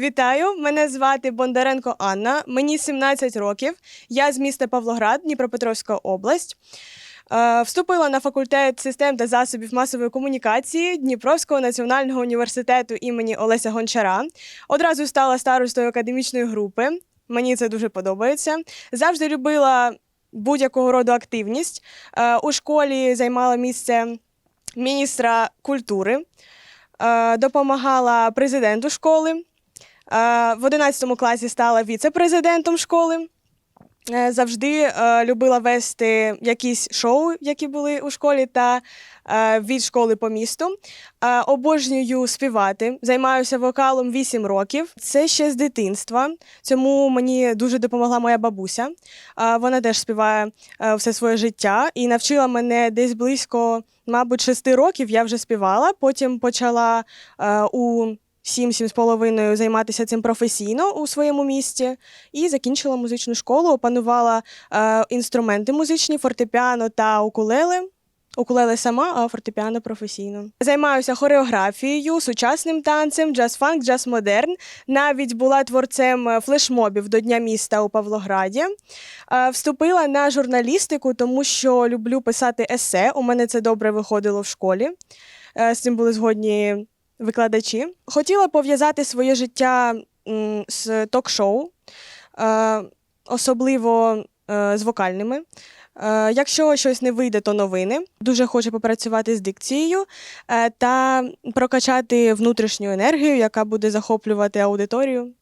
Вітаю! Мене звати Бондаренко Анна. Мені 17 років. Я з міста Павлоград, Дніпропетровська область. Е, Вступила на факультет систем та засобів масової комунікації Дніпровського національного університету імені Олеся Гончара. Одразу стала старостою академічної групи. Мені це дуже подобається. Завжди любила будь-якого роду активність. Е, У школі займала місце міністра культури, Е, допомагала президенту школи. Е, В 11 класі стала віце-президентом школи. Е, Завжди е, любила вести якісь шоу, які були у школі, та від школи по місту. Обожнюю співати. Займаюся вокалом 8 років. Це ще з дитинства. Цьому мені дуже допомогла моя бабуся. Вона теж співає все своє життя і навчила мене десь близько, мабуть, 6 років. Я вже співала. Потім почала у 7 з половиною займатися цим професійно у своєму місті і закінчила музичну школу, опанувала е, інструменти музичні, фортепіано та укулеле. Укулеле сама, а фортепіано професійно. Займаюся хореографією, сучасним танцем, джаз-фанк, джаз-модерн. Навіть була творцем е, флешмобів до Дня міста у Павлограді. Е, Вступила на журналістику, тому що люблю писати есе. У мене це добре виходило в школі. Е, З цим були згодні викладачі. Хотіла пов'язати своє життя з ток-шоу, е, особливо е, з вокальними. Е, Якщо щось не вийде, то новини. Дуже хочу попрацювати з дикцією та прокачати внутрішню енергію, яка буде захоплювати аудиторію.